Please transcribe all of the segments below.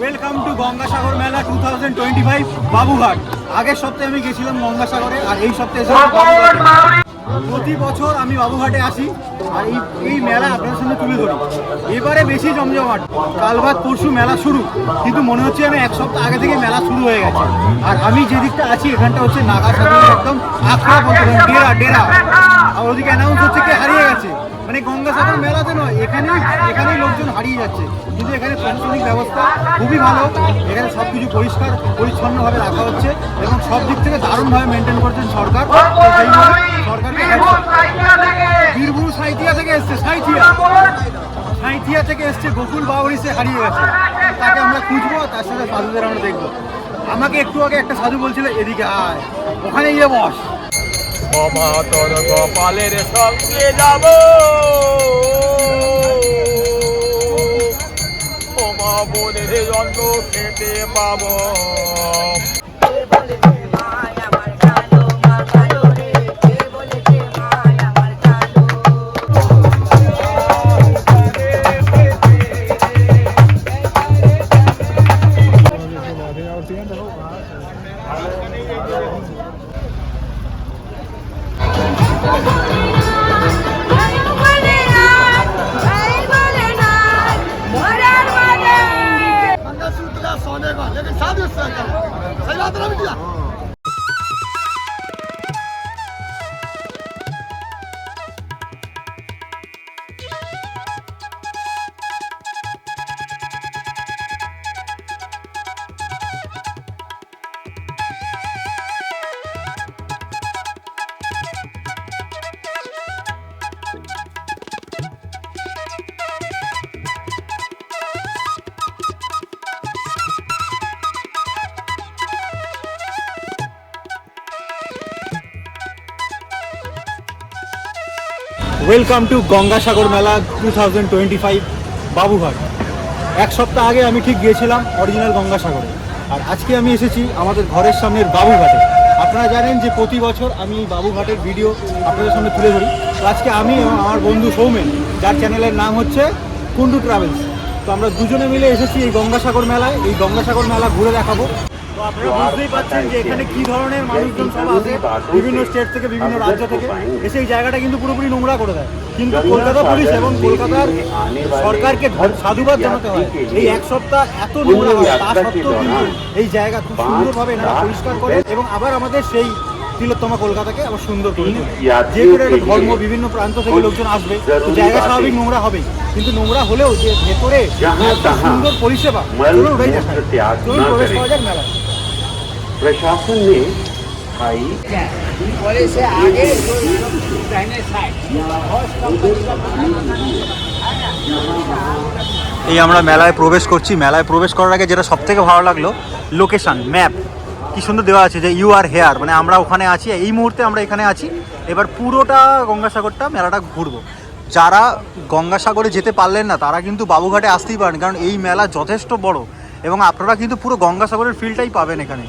Welcome to Gangasagar মেলা two thousand twenty five Babughat আগের সপ্তাহে আমি গেছিলাম গঙ্গাসাগরে, আর এই সপ্তাহে প্রতি বছর আমি বাবুঘাটে আসি, আর এই এই মেলা আপনাদের সামনে তুলে ধরি। এবারে বেশি জমজমাট। কাল বাদ পরশু মেলা শুরু, কিন্তু মনে হচ্ছে আমি এক সপ্তাহ আগে থেকে মেলা শুরু হয়ে গেছে। আর আমি যে দিকটা আছি, এখানটা হচ্ছে নাগা একদম আখড়া বলতে ডেরা ডেরা। আর ওদিকে অ্যানাউন্স হচ্ছে কি হারিয়ে গেছে। মানে গঙ্গাসাগর মেলাতে নয় এখানে এখানে লোকজন হারিয়ে যাচ্ছে। কিন্তু এখানে প্রশাসনিক ব্যবস্থা খুবই ভালো। এখানে সব কিছু পরিষ্কার পরিচ্ছন্নভাবে রাখা হচ্ছে এবং সব দিক থেকে দারুণভাবে মেনটেন করছেন সরকার। সরকারকে বীরভূম সাঁইথিয়া থেকে এসছে সাঁইথিয়া। সাঁইথিয়া থেকে এসছে গোকুল বাউরি সে হারিয়ে গেছে। তাকে আমরা খুঁজবো তার সাথে সাধুদের আমরা দেখব। আমাকে একটু আগে একটা সাধু বলছিল এদিকে আয় ওখানে গিয়ে বস। বাবা তোর গোপালের সঙ্গে যাব। ওমা বোনের অন্ন খেতে পাবো। देगा लेकिन साथ में सहयोग सही बात ना भैया ওয়েলকাম টু গঙ্গাসাগর মেলা two thousand twenty five Babughat. এক সপ্তাহ আগে আমি ঠিক গিয়েছিলাম অরিজিনাল গঙ্গাসাগরে। আর আজকে আমি এসেছি আমাদের ঘরের সামনের বাবুঘাটে। আপনারা জানেন যে প্রতি বছর আমি বাবুঘাটের ভিডিও আপনাদের সামনে তুলে ধরি। আজকে আমি এবং আমার বন্ধু সৌমেন, যার চ্যানেলের নাম হচ্ছে কুন্ডু ট্রাভেলস। তো আমরা দুজনে মিলে এসেছি এই গঙ্গাসাগর মেলায়। এই গঙ্গাসাগর মেলা ঘুরে দেখাবো। আপনারা বুঝতেই পারছেন যে এখানে কি ধরনের মানুষজন সব আসে বিভিন্ন স্টেট থেকে বিভিন্ন রাজ্য থেকে। এসে এই জায়গাটা কিন্তু পুরোপুরি নোংরা করে দেয়। কিন্তু কলকাতা পুলিশ এবং কলকাতার সরকারকে সাধুবাদ জানাতে হয় এই এক সপ্তাহ এত নোংরা হয় তা সত্ত্বেও কিন্তু এই জায়গা খুব সুন্দরভাবে এনারা পরিষ্কার করে এবং আবার আমাদের সেই তিলোত্তমা কলকাতাকে আবার সুন্দর করে যে ধর্ম বিভিন্ন প্রান্ত থেকে লোকজন আসবে জায়গা স্বাভাবিক নোংরা হবে কিন্তু নোংরা হলেও যে ভেতরে সুন্দর পরিষেবা চলুন ওটাই দেখায় চলুন প্রবেশ করা যাক মেলায়। प्रशासन ने भाई এই আমরা মেলায় প্রবেশ করছি মেলায় প্রবেশ করার আগে যেটা সব থেকে ভালো লাগলো লোকেশন ম্যাপ কি সুন্দর দেওয়া আছে যে ইউ আর হেয়ার মানে আমরা ওখানে আছি এই মুহূর্তে আমরা এখানে আছি এবার পুরোটা গঙ্গাসাগরটা মেলাটা ঘুরবো যারা গঙ্গাসাগরে যেতে পারলেন না তারা কিন্তু বাবুঘাটে আসতেই পারেন কারণ এই মেলা যথেষ্ট বড় এবং আপনারা কিন্তু পুরো গঙ্গাসাগরের ফিলটাই পাবেন এখানে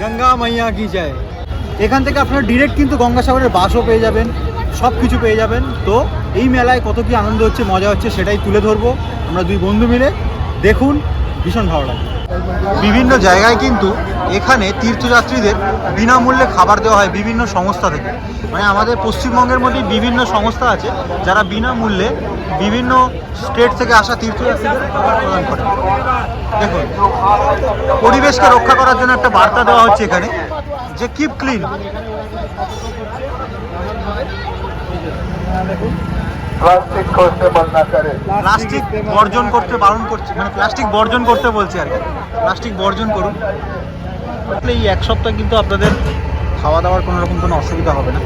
গঙ্গা মাইয়া কি যায় এখান থেকে আপনারা ডিরেক্ট কিন্তু গঙ্গাসাগরের বাসও পেয়ে যাবেন সব কিছু পেয়ে যাবেন। তো এই মেলায় কত কি আনন্দ হচ্ছে, মজা হচ্ছে, সেটাই তুলে ধরবো। আমরা দুই বন্ধু মিলে দেখুন, ভীষণ ভালো লাগে বিভিন্ন জায়গায় কিন্তু এখানে তীর্থযাত্রীদের বিনামূল্যে খাবার দেওয়া হয় বিভিন্ন সংস্থা থেকে। মানে আমাদের পশ্চিমবঙ্গের মধ্যে বিভিন্ন সংস্থা আছে, যারা বিনামূল্যে বিভিন্ন স্টেট থেকে আসা তীর্থযাত্রীদের খাবার প্রদান করে। দেখুন, পরিবেশকে রক্ষা করার জন্য একটা বার্তা দেওয়া হচ্ছে এখানে, যে কিপ ক্লিন দেখুন প্লাস্টিক করতে মানা করে। প্লাস্টিক বর্জন করতে বারণ করছে মানে প্লাস্টিক বর্জন করতে বলছে আর কি। প্লাস্টিক বর্জন করুন। তাহলে এই এক সপ্তাহ কিন্তু আপনাদের খাওয়া দাওয়ার কোনো রকম কোনো অসুবিধা হবে না।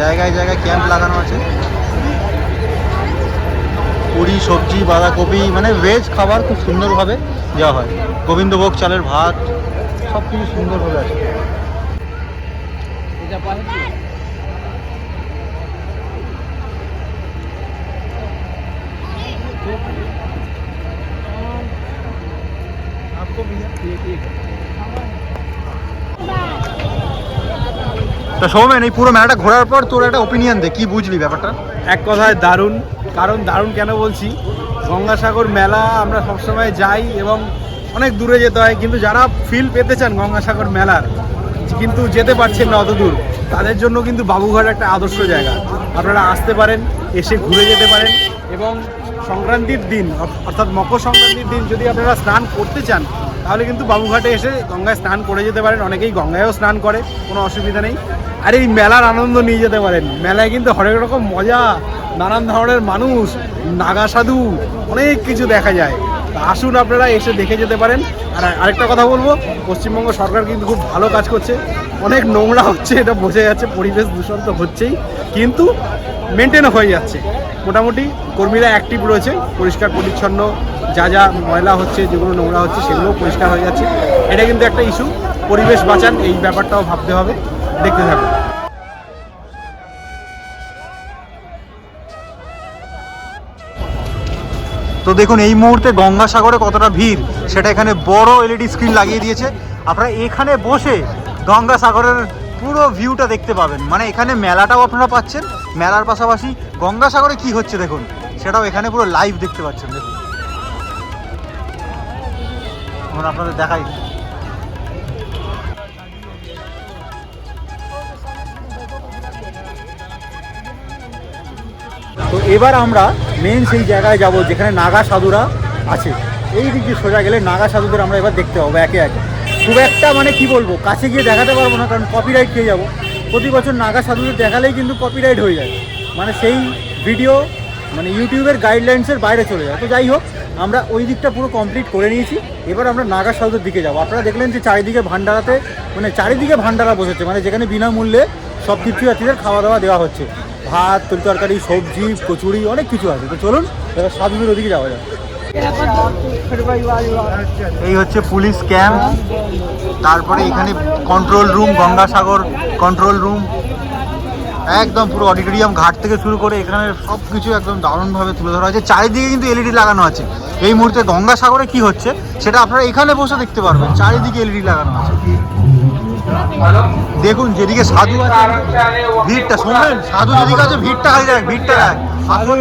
জায়গায় জায়গায় ক্যাম্প লাগানো আছে। পুরি সবজি বাঁধাকপি মানে ভেজ খাবার খুব সুন্দরভাবে দেওয়া হয়। গোবিন্দভোগ চালের ভাত সব কিছু সুন্দরভাবে আছে। তো সৌমেন, এই পুরো মেলাটা ঘোরার পর তোর একটা ওপিনিয়ন দে, কি বুঝলি ব্যাপারটা? এক কথায় দারুণ, কারণ দারুণ কেন বলছি? গঙ্গাসাগর মেলা আমরা সবসময় যাই এবং অনেক দূরে যেতে হয়, কিন্তু যারা ফিল পেতে চান গঙ্গাসাগর মেলার, কিন্তু যেতে পারছেন না অত দূর, তাদের জন্য কিন্তু বাবুঘাট একটা আদর্শ জায়গা। আপনারা আসতে পারেন, এসে ঘুরে যেতে পারেন এবং সংক্রান্তির দিন, অর্থাৎ মকর সংক্রান্তির দিন যদি আপনারা স্নান করতে চান তাহলে কিন্তু বাবুঘাটে এসে গঙ্গায় স্নান করে যেতে পারেন। অনেকেই গঙ্গায়ও স্নান করে, কোনো অসুবিধা নেই। আর এই মেলার আনন্দ নিয়ে যেতে পারেন। মেলায় কিন্তু হরেক রকম মজা, নানান ধরনের মানুষ, নাগা সাধু, অনেক কিছু দেখা যায়। আসুন আপনারা এসে দেখে যেতে পারেন। আর আরেকটা কথা বলব, পশ্চিমবঙ্গ সরকার কিন্তু খুব ভালো কাজ করছে। অনেক নোংরা হচ্ছে, এটা বোঝা যাচ্ছে, পরিবেশ দূষণ তো হচ্ছেই। কিন্তু মেনটেনও হয়ে যাচ্ছে। মোটামুটি কর্মীরা অ্যাক্টিভ রয়েছে, পরিষ্কার, পরিচ্ছন্ন যা যা ময়লা হচ্ছে, যেগুলো নোংরা হচ্ছে সেগুলোও পরিষ্কার হয়ে যাচ্ছে। এটা কিন্তু একটা ইস্যু পরিবেশ বাঁচান, এই ব্যাপারটাও ভাবতে হবে, দেখতে থাকুন। তো দেখুন, এই মুহূর্তে গঙ্গাসাগরে কতটা ভিড়, সেটা এখানে বড় এলইডি স্ক্রিন লাগিয়ে দিয়েছে। আপনারা এখানে বসে গঙ্গাসাগরের পুরো ভিউটা দেখতে পাবেন। মানে এখানে মেলাটাও আপনারা পাচ্ছেন, মেলার পাশাপাশি গঙ্গাসাগরে কি হচ্ছে দেখুন, সেটাও এখানে পুরো লাইভ দেখতে পাচ্ছেন, দেখুন। এখন আপনাদের দেখাই। তো এবার আমরা মেন সেই জায়গায় যাব যেখানে নাগা সাধুরা আছে। এই দিক দিয়ে সোজা গেলে নাগা সাধুদের আমরা এবার দেখতে পাবো একে একে। খুব একটা মানে কি বলব, কাছে গিয়ে দেখাতে পারব না, কারণ কপিরাইট খেয়ে যাব। প্রতি বছর নাগা সাধুদের দেখালেই কিন্তু কপিরাইট হয়ে যায়। মানে সেই ভিডিও মানে ইউটিউবের গাইডলাইন্সের বাইরে চলে যায়। তো যাই হোক আমরা ওই দিকটা পুরো কমপ্লিট করে নিয়েছি। এবার আমরা নাগা সাধুর দিকে যাব। আপনারা দেখলেন যে চারিদিকে ভান্ডারাতে মানে চারিদিকে ভান্ডারা বসেছে। মানে যেখানে বিনামূল্যে সব তীর্থযাত্রীদের খাওয়া দাওয়া দেওয়া হচ্ছে। ভাত তরি তরকারি, সবজি, কচুরি, অনেক কিছু আছে। তো চলুন, এবার সাধুদের ওদিকে যাওয়া যাক। এই হচ্ছে পুলিশ ক্যাম্প। তারপরে এখানে control room Gangasagar control room একদম পুরো অডিটোরিয়াম ঘাট থেকে শুরু করে এখানে সব কিছু একদম দারুণভাবে তুলে ধরা হয়েছে। চারিদিকে কিন্তু এলইডি লাগানো আছে। এই মুহূর্তে গঙ্গাসাগরে কি হচ্ছে, সেটা আপনারা এখানে বসে দেখতে পারবেন। চারিদিকে এলইডি লাগানো আছে। দেখুন, যেদিকে সাধু ভিড়টা শুনবেন সাধু যেদিকে আছে, ভিড়টা খালি দেখ, ভিড়টা দেখ। আসল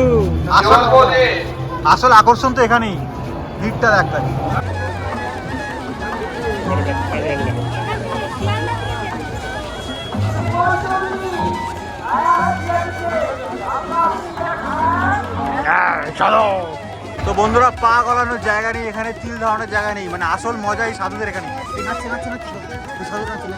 আসল আকর্ষণ তো এখানেই। ভিড়টা দেখ খালি তো বন্ধুরা পা গলানোর জায়গা নেই এখানে তিল ধরানোর জায়গা নেই মানে আসল মজা এই সাধুদের এখানে। নাচছে নাচছে নাচছে সাধু নাচছে।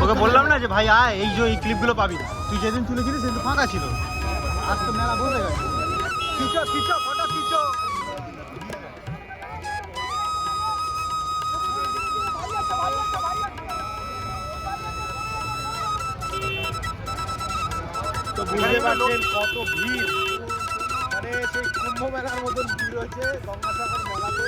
তোকে বললাম না যে ভাই আয় এই যে এই ক্লিপগুলো পাবি। তুই যেদিন তুলেছিলিস সেদিন ফাঁকা ছিল। আজ তো মেলা বসে গেছে। বুঝতে পারছেন কত ভিড়। মানে সেই কুম্ভ মেলার মতন ভিড় হয়েছে গঙ্গাসাগর মেলাতে।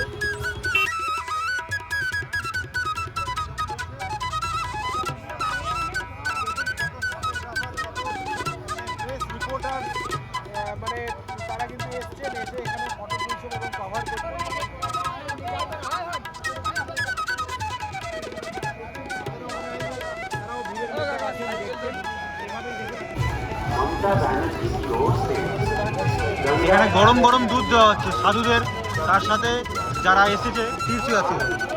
এখানে গরম গরম দুধ দেওয়া হচ্ছে। সাধুদের তার সাথে যারা এসেছে তীর্থযাত্রী।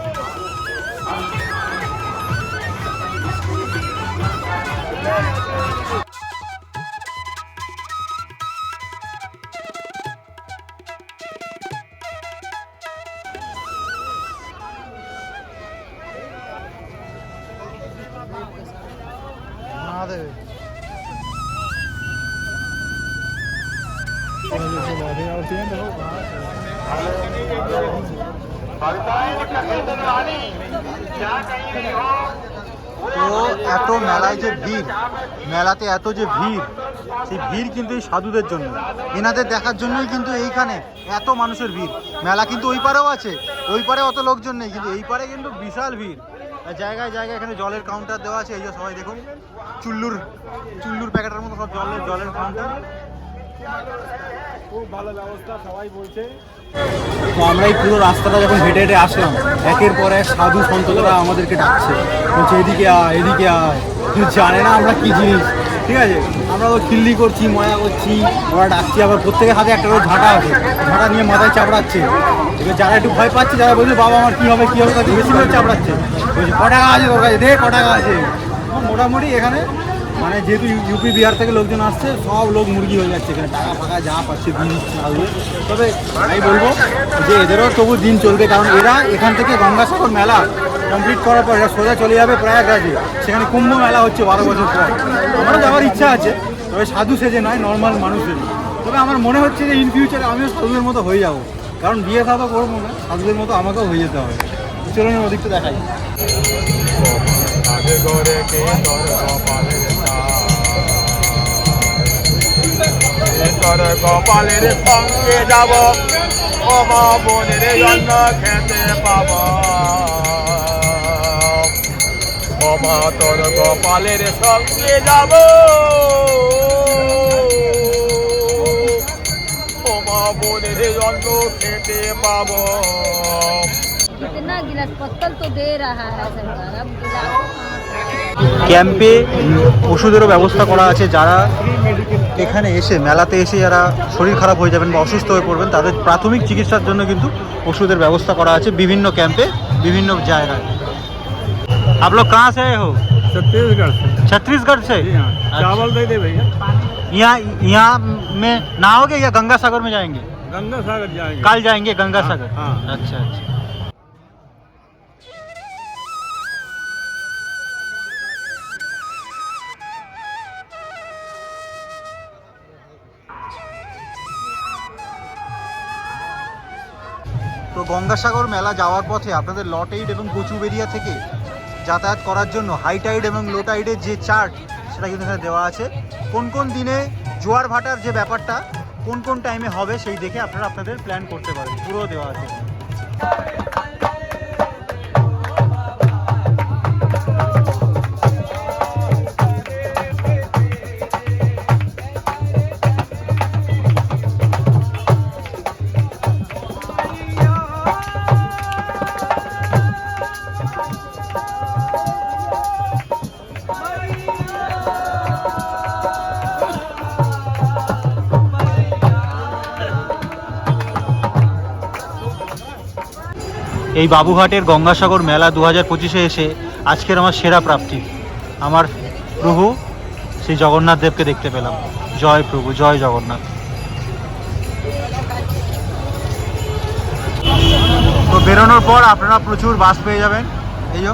তো এত মেলায় যে ভিড়, মেলাতে এত যে ভিড়, সেই ভিড় কিন্তু এই সাধুদের জন্য। এনাদের দেখার জন্যই কিন্তু এইখানে এত মানুষের ভিড়। মেলা কিন্তু ওই পারেও আছে, ওই পারে অত লোকজন নেই, কিন্তু এই পারে কিন্তু বিশাল ভিড়। জায়গায় জায়গায় এখানে জলের কাউন্টার দেওয়া আছে, এই যে সবাই দেখুন, চুল্লুর চুল্লুর প্যাকেটের মতো সব জলের জলের কাউন্টার তো আমরা এই পুরো রাস্তাটা যখন হেঁটে হেঁটে আসলাম, একের পর এক সাধু সন্তরা আমাদেরকে ডাকছে। বলছে, এদিকে আয় এদিকে আয়। কিন্তু জানে না আমরা কি জিনিস। ঠিক আছে? আমরা তো খিল্লি করছি মজা করছি ওরা ডাকছি, আবার প্রত্যেকের হাতে একটা করে ঝাঁটা আছে। ঝাঁটা নিয়ে মাথায় চাপড়াচ্ছে। এবার যারা একটু ভয় পাচ্ছে যারা বলছে, বাবা, আমার কী হবে কী হবে? তাদের বেশি করে চাপড়াচ্ছে। বলছে কটাকা আছে তোর কাছে? দে, ক টাকা আছে। মোটামুটি এখানে মানে যেহেতু ইউপি, বিহার থেকে লোকজন আসছে, সব লোক মুরগি হয়ে যাচ্ছে এখানে। টাকা ফাঁকা যা পাচ্ছে দিয়ে দিচ্ছে তবে আমি বলব যে এদেরও তবু দিন চলবে, কারণ এরা এখান থেকে গঙ্গাসাগর মেলা কমপ্লিট করার পর এরা সোজা চলে যাবে প্রয়াগরাজে। সেখানে কুম্ভ মেলা হচ্ছে বারো বছর পর। আমারও যাওয়ার ইচ্ছা আছে, তবে সাধু সেজে নয় নর্মাল মানুষের তবে আমার মনে হচ্ছে যে ইন ফিউচারে আমিও সাধুদের মতো হয়ে যাব। কারণ বিয়ে সাধু করব না, সাধুদের মতো আমাকেও হয়ে যেতে হবে। চলুন ওদিকটা দেখাই। তোর কপালের সাজ। তোর কপালের সঙ্গে যাব ও মা বোনের জন্য খেতে পাব ও মা তোর কপালের সঙ্গে যাব ও মা বোনের জন্য খেতে পাবো कितना गिलास पत्तल तो दे रहा है सरकार अब गिलास ক্যাম্পে ওষুধেরও ব্যবস্থা করা আছে যারা এখানে এসে মেলাতে এসে যারা শরীর খারাপ হয়ে যাবেন বা অসুস্থ হয়ে পড়বেন তাদের প্রাথমিক চিকিৎসার জন্য কিন্তু ওষুধের ব্যবস্থা করা আছে বিভিন্ন ক্যাম্পে বিভিন্ন জায়গায়। आप लोग कहाँ সে। हो छत्तीसगढ़ से छत्तीसगढ़ से चावल ইয়া दे भैया কাল যায় গঙ্গা সাগর আচ্ছা गंगा গঙ্গাসাগর মেলা যাওয়ার পথে আপনাদের লটাইড টাইড এবং কচুবেরিয়া থেকে যাতায়াত করার জন্য হাইটাইড এবং লো টাইডের যে চার্ট, সেটা কিন্তু এখানে দেওয়া আছে। কোন কোন দিনে জোয়ার ভাটার যে ব্যাপারটা, কোন কোন টাইমে হবে, সেই দেখে আপনারা আপনাদের প্ল্যান করতে পারেন পুরো দেওয়া আছে। এই বাবুঘাটের গঙ্গাসাগর মেলা দু হাজার পঁচিশে এসে আজকের আমার সেরা প্রাপ্তি। আমার প্রভু, সেই জগন্নাথ দেবকে দেখতে পেলাম। জয় প্রভু, জয় জগন্নাথ। তো বেরোনোর পর আপনারা প্রচুর বাস পেয়ে যাবেন। এই।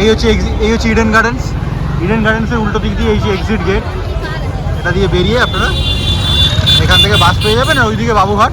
এই হচ্ছে এই হচ্ছে ইডেন গার্ডেন্স ইডেন গার্ডেন্সের উল্টো দিক দিয়ে এই যে এক্সিট গেট এটা দিয়ে বেরিয়ে আপনারা এখান থেকে বাস পেয়ে যাবেন আর ওইদিকে বাবুঘাট।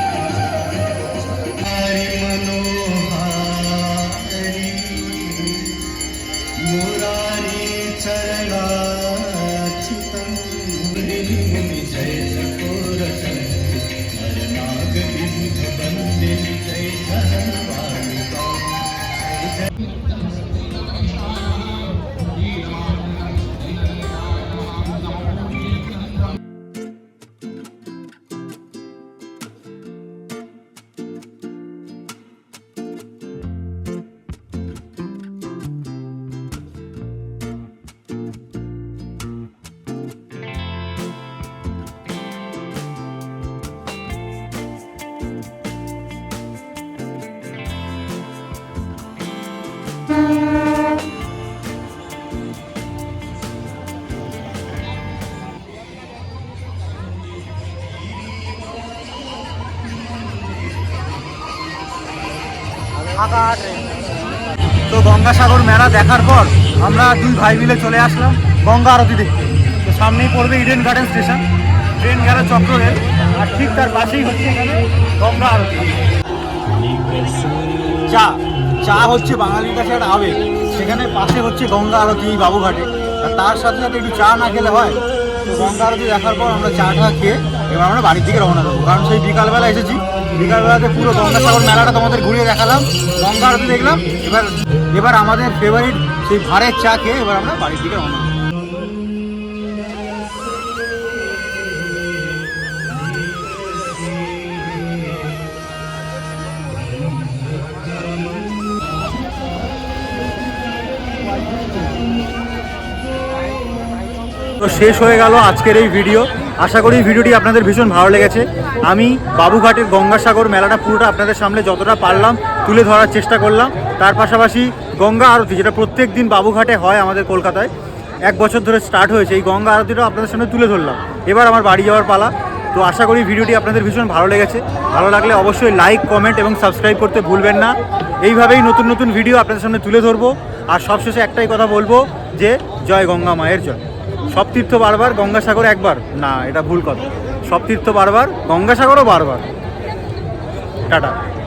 তো গঙ্গাসাগর মেলা দেখার পর আমরা দুই ভাই মিলে চলে আসলাম গঙ্গা আরতি দেখতে। তো সামনেই পড়বে ইডেন গার্ডেন স্টেশন ট্রেন গেল চক্র রেল, আর ঠিক তার পাশেই হচ্ছে এখানে গঙ্গা আরতি। চা চা হচ্ছে বাঙালির কাছে একটা আবেগ। সেখানে পাশে হচ্ছে গঙ্গা আরতি বাবুঘাটে। আর তার সাথে সাথে একটু চা না খেলে হয়, তো গঙ্গা আরতি দেখার পর আমরা চা টা খেয়ে এবার আমরা বাড়ির দিকে রওনা দেবো। কারণ সেই বিকালবেলা এসেছি বিকালবেলাতে পুরো গঙ্গাসাগর মেলাটা তোমাদের ঘুরিয়ে দেখালাম গঙ্গা আরতি দেখলাম, এবার এবার আমাদের ফেভারিট সেই ভাড়ের চা খেয়ে এবার আমরা বাড়ির দিকে রওনা তো শেষ হয়ে গেল আজকের এই ভিডিও আশা করি ভিডিওটি আপনাদের ভীষণ ভালো লেগেছে। আমি বাবুঘাটের গঙ্গাসাগর মেলাটা পুরোটা আপনাদের সামনে যতটা পারলাম তুলে ধরার চেষ্টা করলাম। তার পাশাপাশি গঙ্গা আরতি, যেটা প্রত্যেক দিন বাবুঘাটে হয় আমাদের কলকাতায়, এক বছর ধরে স্টার্ট হয়েছে। এই গঙ্গা আরতিটাও আপনাদের সামনে তুলে ধরলাম। এবার আমার বাড়ি যাওয়ার পালা। তো আশা করি ভিডিওটি আপনাদের ভীষণ ভালো লেগেছে। ভালো লাগলে অবশ্যই লাইক কমেন্ট এবং সাবস্ক্রাইব করতে ভুলবেন না। এইভাবেই নতুন নতুন ভিডিও আপনাদের সামনে তুলে ধরবো। আর সবশেষে একটাই কথা বলব যে, জয় গঙ্গা মায়ের জয়। সব তীর্থ বারবার, গঙ্গাসাগর একবার। না, এটা ভুল কথা। সব তীর্থ বারবার, গঙ্গাসাগরও বারবার। টাটা।